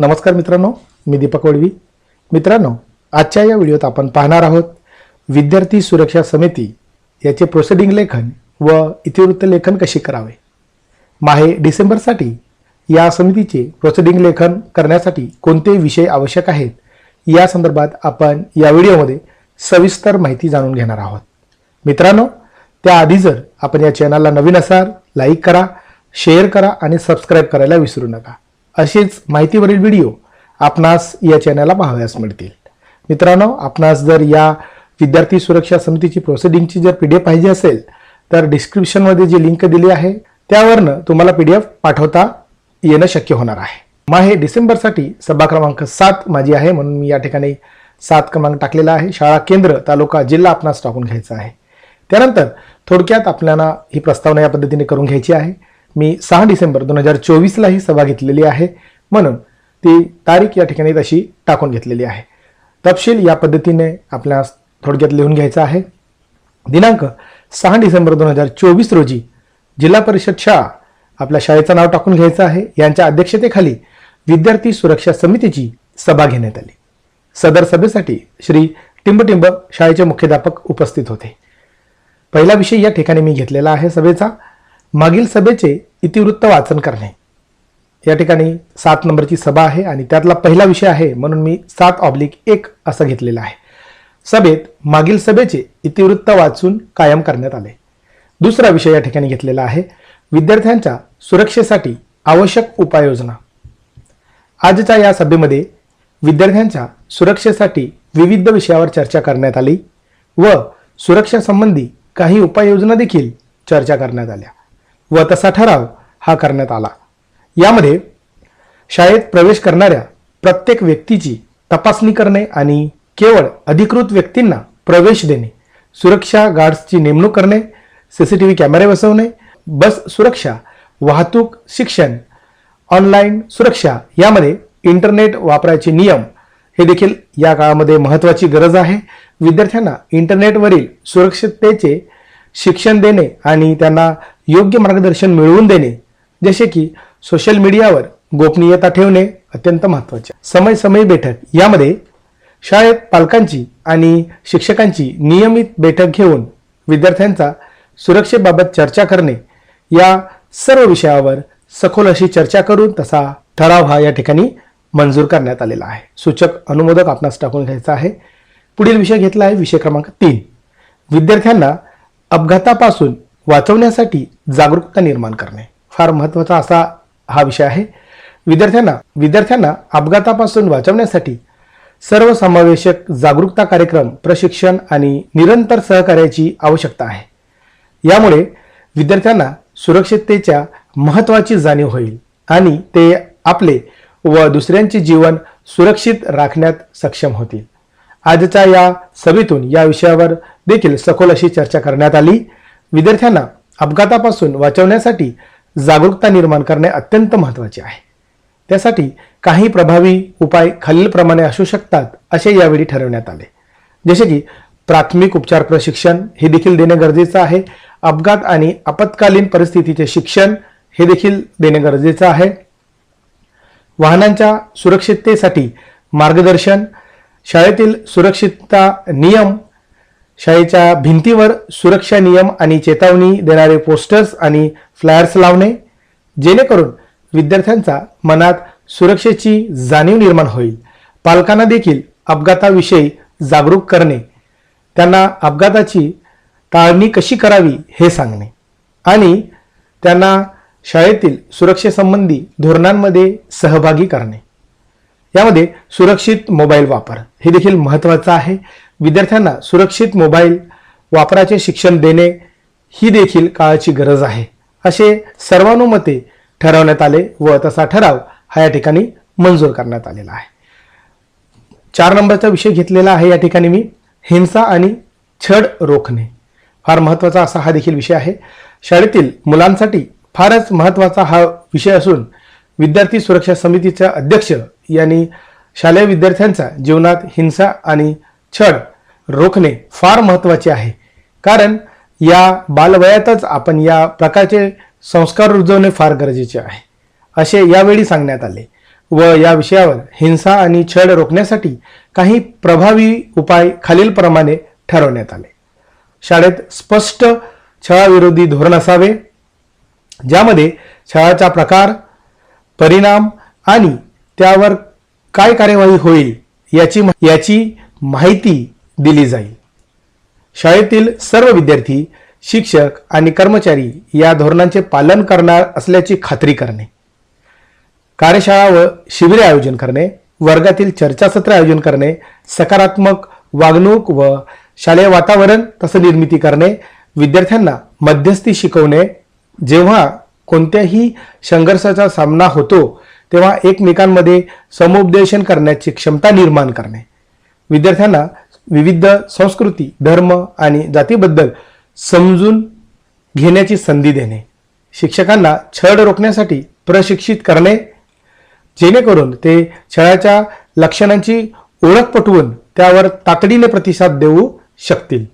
नमस्कार मित्रांनो मी दीपक वडवी मित्रांनो आजच्या या व्हिडिओत आपण पाहणार आहोत विद्यार्थी सुरक्षा समिती याचे प्रोसिडिंग लेखन व इतिवृत्त लेखन कसे करावे? माहे डिसेंबरसाठी या समितीचे प्रोसिडिंग लेखन करण्यासाठी कोणते विषय आवश्यक आहेत? या संदर्भात आपण या व्हिडिओमध्ये सविस्तर माहिती जाणून घेणार आहोत. मित्रांनो त्याआधी जर आपण या चॅनलला नवीन असाल लाईक करा शेअर करा आणि सबस्क्राईब करायला विसरू नका. अशीच माहितीवरील व्हिडिओ आपणास या चॅनलला पाहावयास मिळतील. मित्रांनो आपणास जर या विद्यार्थी सुरक्षा समितीची प्रोसिडिंगची जर पी डी एफ पाहिजे असेल तर डिस्क्रिप्शनमध्ये जी लिंक दिली आहे त्यावरनं तुम्हाला पी डी एफ पाठवता येणं शक्य होणार आहे. मग हे डिसेंबरसाठी सभा क्रमांक सात माझी आहे म्हणून मी या ठिकाणी सात क्रमांक टाकलेला आहे. शाळा केंद्र तालुका जिल्हा आपणास टाकून घ्यायचा आहे. त्यानंतर थोडक्यात आपल्याला ही प्रस्तावना या पद्धतीने करून घ्यायची आहे. मी सहा डिसेंबर दोन हजार चोवीसला ही सभा घेतलेली आहे. म्हणून ती तारीख या ठिकाणी तशी टाकून घेतलेली आहे. तपशील या पद्धतीने आपल्या थोडक्यात लिहून घ्यायचा आहे. दिनांक सहा डिसेंबर दोन हजार चोवीस रोजी जिल्हा परिषद शाळा आपल्या शाळेचं नाव टाकून घ्यायचं आहे. यांच्या अध्यक्षतेखाली विद्यार्थी सुरक्षा समितीची सभा घेण्यात आली. सदर सभेसाठी श्री टिंबटिंब शाळेचे मुख्याध्यापक उपस्थित होते. पहिला विषय या ठिकाणी मी घेतलेला आहे सभेचा. मागील सभेचे इतिवृत्त वाचन करणे. या ठिकाणी सात नंबरची सभा आहे आणि त्यातला पहिला विषय आहे म्हणून मी सात ऑब्लिक एक असं घेतलेलं आहे. सभेत मागील सभेचे इतिवृत्त वाचून कायम करण्यात आले. दुसरा विषय या ठिकाणी घेतलेला आहे विद्यार्थ्यांच्या सुरक्षेसाठी आवश्यक उपाययोजना. आजच्या या सभेमध्ये विद्यार्थ्यांच्या सुरक्षेसाठी विविध विषयावर चर्चा करण्यात आली व सुरक्षासंबंधी काही उपाययोजना देखील चर्चा करण्यात आल्या. व तसा ठराव हा करण्यात आला. यामध्ये शाळेत प्रवेश करणाऱ्या प्रत्येक व्यक्तीची तपासणी करणे आणि केवळ अधिकृत व्यक्तींना प्रवेश देणे सुरक्षा गार्ड्सची नेमणूक करणे सीसीटीव्ही कॅमेरे बसवणे बस सुरक्षा वाहतूक शिक्षण ऑनलाईन सुरक्षा यामध्ये इंटरनेट वापरायचे नियम हे देखील या काळामध्ये महत्त्वाची गरज आहे. विद्यार्थ्यांना इंटरनेटवरील सुरक्षिततेचे शिक्षण देणे आणि त्यांना योग्य मार्गदर्शन मिळवून देणे जसे की सोशल मीडियावर गोपनीयता ठेवणे अत्यंत महत्त्वाचे. समय समय बैठक यामध्ये शाळेत पालकांची आणि शिक्षकांची नियमित बैठक घेऊन विद्यार्थ्यांचा सुरक्षेबाबत चर्चा करणे या सर्व विषयावर सखोल अशी चर्चा करून तसा ठराव हा या ठिकाणी मंजूर करण्यात आलेला आहे. सूचक अनुमोदक आपणास टाकून घ्यायचा आहे. पुढील विषय घेतला आहे विषय क्रमांक तीन. विद्यार्थ्यांना अपघातापासून वाचवण्यासाठी जागरूकता निर्माण करणे फार महत्त्वाचा असा हा विषय आहे. विद्यार्थ्यांना विद्यार्थ्यांना अपघातापासून वाचवण्यासाठी सर्वसमावेशक जागरूकता कार्यक्रम प्रशिक्षण आणि निरंतर सहकार्याची आवश्यकता आहे. यामुळे विद्यार्थ्यांना सुरक्षिततेच्या महत्त्वाची जाणीव होईल आणि ते आपले व दुसऱ्यांचे जीवन सुरक्षित राखण्यात सक्षम होतील. आजच्या या सभेतून या विषयावर देखील सखोल अशी चर्चा करण्यात आली. विद्यार्थ्यांना अपघातापासून वाचवण्यासाठी जागरूकता निर्माण करणे अत्यंत महत्त्वाचे आहे. त्यासाठी काही प्रभावी उपाय खालीलप्रमाणे असू शकतात असे यावेळी ठरवण्यात आले. जसे की प्राथमिक उपचार प्रशिक्षण हे देखील देणे गरजेचं आहे. अपघात आणि आपत्कालीन परिस्थितीचे शिक्षण हे देखील देणे गरजेचं आहे. वाहनांच्या सुरक्षिततेसाठी मार्गदर्शन शाळेतील सुरक्षितता नियम शाळेच्या भिंतीवर सुरक्षा नियम आणि चेतावणी देणारे पोस्टर्स आणि फ्लायर्स लावणे जेणेकरून विद्यार्थ्यांचा मनात सुरक्षेची जाणीव निर्माण होईल. पालकांना देखील अपघाताविषयी जागरूक करणे त्यांना अपघाताची टाळणी कशी करावी हे सांगणे आणि त्यांना शाळेतील सुरक्षेसंबंधी धोरणांमध्ये सहभागी करणे. यामध्ये सुरक्षित मोबाईल वापर. हे देखील महत्त्वाचं आहे. विद्यार्थ्यांना सुरक्षित मोबाईल वापराचे शिक्षण देणे ही देखील काळाची गरज आहे. असे सर्वानुमते ठरवण्यात आले व तसा ठराव हा या ठिकाणी मंजूर करण्यात आलेला आहे. चार नंबरचा विषय घेतलेला आहे या ठिकाणी मी. हिंसा आणि छड रोखणे. फार महत्त्वाचा असा हा देखील विषय आहे. शाळेतील मुलांसाठी फारच महत्त्वाचा हा विषय असून विद्यार्थी सुरक्षा समितीच्या अध्यक्ष यांनी शालेय विद्यार्थ्यांचा जीवनात हिंसा आणि छळ रोखणे फार महत्त्वाचे आहे. कारण या बालवयातच आपण या प्रकारचे संस्कार रुजवणे फार गरजेचे आहे. असे यावेळी सांगण्यात आले व या विषयावर हिंसा आणि छळ रोखण्यासाठी काही प्रभावी उपाय खालीलप्रमाणे ठरवण्यात आले. शाळेत स्पष्ट छळाविरोधी धोरण असावे ज्यामध्ये छळाचा प्रकार परिणाम आणि त्यावर काय कार्यवाही होईल याची याची माहिती दिली जाईल. शाळेतील सर्व विद्यार्थी शिक्षक आणि कर्मचारी या धोरणांचे पालन करणार असल्याची खात्री करणे कार्यशाळा व शिबिरे आयोजन करणे वर्गातील चर्चासत्र आयोजन करणे सकारात्मक वागणूक व शालेय वातावरण तसं निर्मिती करणे विद्यार्थ्यांना मध्यस्थी शिकवणे जेव्हा कोणत्याही संघर्षाचा सामना होतो तेव्हा एकमेकांमध्ये समुपदेशन करण्याची क्षमता निर्माण करणे. विद्यार्थ्यांना विविध संस्कृती धर्म आणि जातीबद्दल समजून घेण्याची संधी देणे. शिक्षकांना छळ रोखण्यासाठी प्रशिक्षित करणे जेणेकरून ते छळाच्या लक्षणांची ओळख पटवून त्यावर तातडीने प्रतिसाद देऊ शकतील.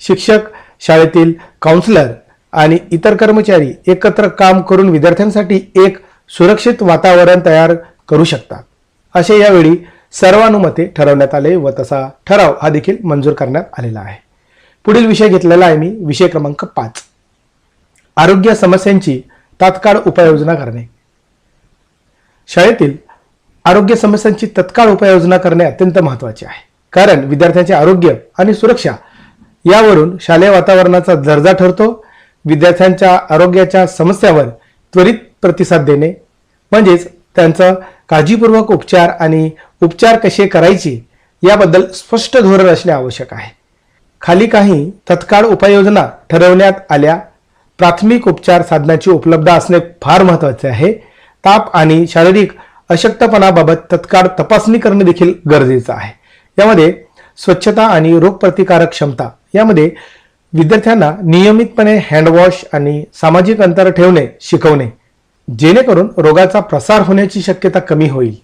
शिक्षक शाळेतील काउन्सिलर आणि इतर कर्मचारी एकत्र काम करून विद्यार्थ्यांसाठी एक सुरक्षित वातावरण तयार करू शकतात. असे यावेळी सर्वानुमते ठरवण्यात आले व तसा ठराव हा देखील मंजूर करण्यात आलेला आहे. पुढील विषय घेतलेला आहे मी विषय क्रमांक पाच. आरोग्य समस्यांची तात्काळ उपाययोजना करणे. शाळेतील आरोग्य समस्यांची तत्काळ उपाययोजना करणे अत्यंत महत्त्वाचे आहे. कारण विद्यार्थ्यांचे आरोग्य आणि सुरक्षा यावरून शालेय वातावरणाचा दर्जा ठरतो विद्यार्थ्यांच्या आरोग्याच्या समस्यावर त्वरित प्रतिसाद देणे म्हणजेच त्यांचं काळजीपूर्वक उपचार आणि उपचार कसे करायचे याबद्दल स्पष्ट धोरण असणे आवश्यक आहे. खाली काही तत्काळ उपाययोजना ठरवण्यात आल्या. प्राथमिक उपचार साधनाची उपलब्ध असणे फार महत्त्वाचे आहे. ताप आणि शारीरिक अशक्तपणाबाबत तत्काळ तपासणी करणे देखील गरजेचं आहे. यामध्ये स्वच्छता आणि रोगप्रतिकारक क्षमता यामध्ये विद्यार्थ्यांना नियमितपणे हँडवॉश आणि सामाजिक अंतर ठेवणे शिकवणे जेणेकरून रोगाचा प्रसार होण्याची शक्यता कमी होईल.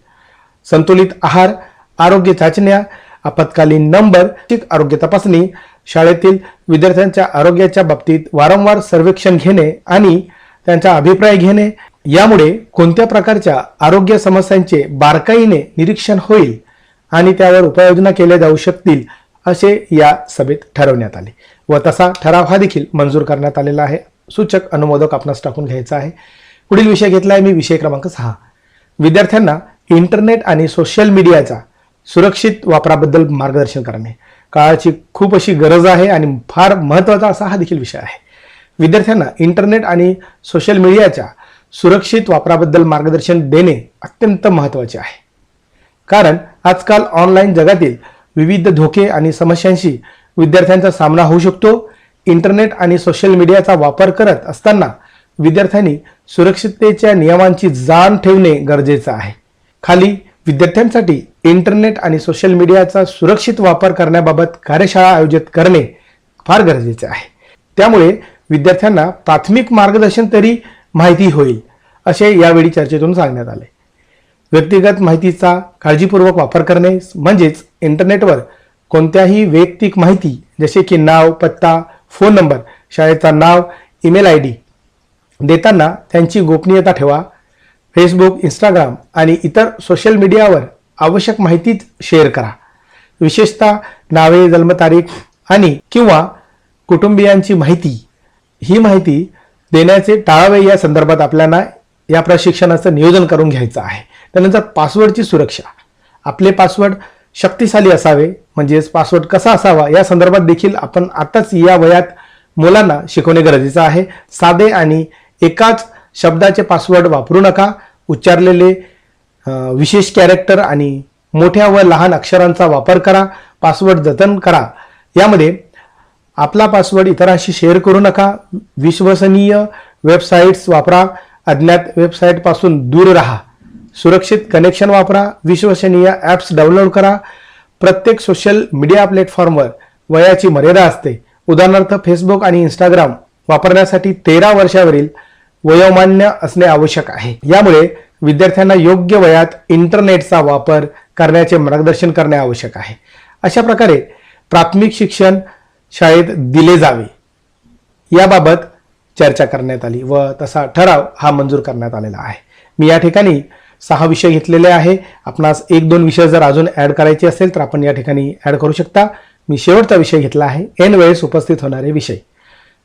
संतुलित आहार आरोग्य चाचण्या आपत्कालीन नंबर आरोग्य तपासणी शाळेतील विद्यार्थ्यांच्या आरोग्याच्या बाबतीत वारंवार सर्वेक्षण घेणे आणि त्यांचा अभिप्राय घेणे यामुळे कोणत्या प्रकारच्या आरोग्य समस्यांचे बारकाईने निरीक्षण होईल आणि त्यावर उपाययोजना केल्या जाऊ शकतील असे या सभेत ठरवण्यात आले व तसा ठराव हा देखील मंजूर करण्यात आलेला आहे. सूचक अनुमोदक आपणास टाकून घ्यायचा आहे. पुढील विषय घेतला आहे मी विषय क्रमांक सहा. विद्यार्थ्यांना इंटरनेट आणि सोशल मीडियाचा सुरक्षित वापराबद्दल मार्गदर्शन करणे. काळाची खूप अशी गरज आहे आणि फार महत्त्वाचा असा हा देखील विषय आहे. विद्यार्थ्यांना इंटरनेट आणि सोशल मीडियाच्या सुरक्षित वापराबद्दल मार्गदर्शन देणे अत्यंत महत्त्वाचे आहे. कारण आजकाल ऑनलाईन जगातील विविध धोके आणि समस्यांशी विद्यार्थ्यांचा सामना होऊ शकतो. इंटरनेट आणि सोशल मीडियाचा वापर करत असताना विद्यार्थ्यांनी सुरक्षिततेच्या नियमांची जाण ठेवणे गरजेचं आहे. खाली विद्यार्थ्यांसाठी इंटरनेट आणि सोशल मीडियाचा सुरक्षित वापर करण्याबाबत कार्यशाळा आयोजित करणे फार गरजेचे आहे. त्यामुळे विद्यार्थ्यांना प्राथमिक मार्गदर्शन तरी माहिती होईल असे यावेळी चर्चेतून सांगण्यात आले. व्यक्तिगत माहितीचा काळजीपूर्वक वापर करणे म्हणजेच इंटरनेटवर कोणत्याही वैयक्तिक माहिती जसे की नाव पत्ता फोन नंबर शाळेचा नाव ईमेल आय डी देताना त्यांची गोपनीयता ठेवा. फेसबुक इंस्टाग्राम आणि इतर सोशल मीडियावर आवश्यक माहितीच शेअर करा. विशेषतः नावे जन्मतारीख आणि किंवा कुटुंबियांची माहिती. ही माहिती देण्याचे टाळावे या संदर्भात आपल्याला या प्रशिक्षणाचं नियोजन करून घ्यायचं आहे. त्यानंतर पासवर्डची सुरक्षा. आपले पासवर्ड शक्तिशाली असावे म्हणजेच पासवर्ड कसा असावा या संदर्भात देखील आपण आताच या वयात मुलांना शिकवणे गरजेचं आहे. साधे आणि एकाच शब्दाचे पासवर्ड वापरू नका. उच्चारलेले विशेष कॅरेक्टर आणि मोठ्या व लहान अक्षरांचा वापर करा. पासवर्ड जतन करा. यामध्ये आपला पासवर्ड इतरांशी शेअर करू नका. विश्वसनीय वेबसाईट्स वापरा. अज्ञात वेबसाईटपासून दूर राहा. सुरक्षित कनेक्शन वापरा विश्वसनीय ॲप्स डाउनलोड करा. प्रत्येक सोशल मीडिया प्लॅटफॉर्मवर वयाची मर्यादा असते. उदाहरणार्थ फेसबुक आणि इंस्टाग्राम वापरण्यासाठी तेरा वर्षावरील वयोमान्य असणे आवश्यक आहे. यामुळे विद्यार्थ्यांना योग्य वयात इंटरनेटचा वापर करण्याचे मार्गदर्शन करणे आवश्यक आहे. अशा प्रकारे प्राथमिक शिक्षण शाळेत दिले जावे. याबाबत चर्चा करण्यात आली व तसा ठराव हा मंजूर करण्यात आलेला आहे. मी या ठिकाणी सहा विषय घेतलेले आहे. आपणास एक दोन विषय जर अजून ॲड करायचे असेल तर आपण या ठिकाणी ॲड करू शकता. मी शेवटचा विषय घेतला आहे. एन वेळेस उपस्थित होणारे विषय.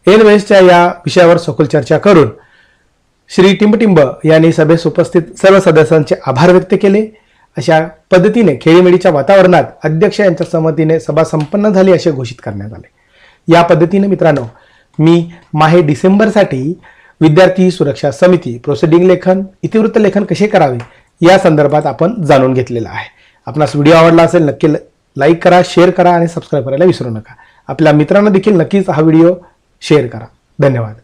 एन वेळेसच्या या विषयावर सखोल चर्चा करून श्री टिंबटिंब यांनी सभेस उपस्थित सर्व सदस्यांचे आभार व्यक्त केले. अशा पद्धतीने खेळीमेळीच्या वातावरणात अध्यक्ष यांच्या संमतीने सभा संपन्न झाली असे घोषित करण्यात आले. या पद्धतीने मित्रांनो मी माहे डिसेंबरसाठी विद्यार्थी सुरक्षा समिती प्रोसिडिंग लेखन इतिवृत्त लेखन कसे करावे या संदर्भात आपण जाणून घेतलेलं आहे. आपणास व्हिडिओ आवडला असेल नक्की लाईक करा शेअर करा आणि सबस्क्राईब करायला विसरू नका. आपल्या मित्रांना देखील नक्कीच हा व्हिडिओ शेअर करा. धन्यवाद.